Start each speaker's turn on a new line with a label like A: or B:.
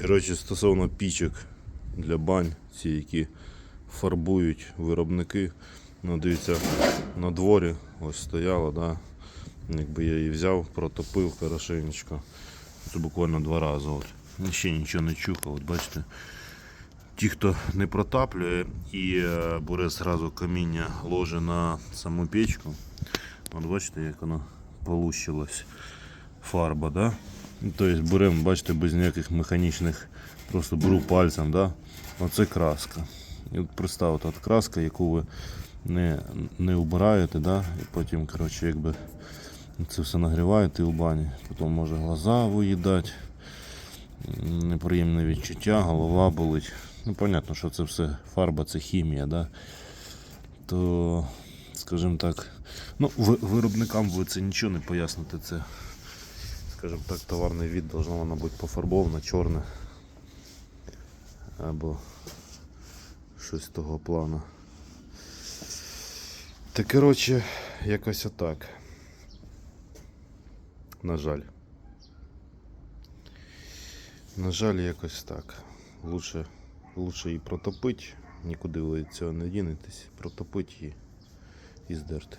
A: Коротше, стосовно пічок для бань, ці, які фарбують виробники. Ну, дивіться, на дворі ось стояла, да. Якби я її взяв, протопив хорошенечко. Це буквально два рази. От. Ще нічого не чухав, от бачите. Ті, хто не протаплює і е, бере зразу каміння ложе на саму печку. От бачите, як воно полущилось. Фарба, да? Ну, Тобто беремо, бачите, без ніяких механічних, просто беру пальцем, да? Оце краска. І от представте, от краска, яку ви не, не убираєте, да? і потім, коротше, якби це все нагріваєте у бані, потім може глаза виїдати, неприємне відчуття, голова болить. Ну, понятно, що це все фарба, це хімія, да? то, скажімо так, ну, виробникам ви це нічого не поясните. Це, скажімо так, товарний від должно воно бути пофарбовано, чорне. Або щось того плану. Та коротше, якось отак. На жаль. На жаль, якось так. Лучше, лучше її протопити, нікуди ви цього не дінетесь, протопити її і здерти.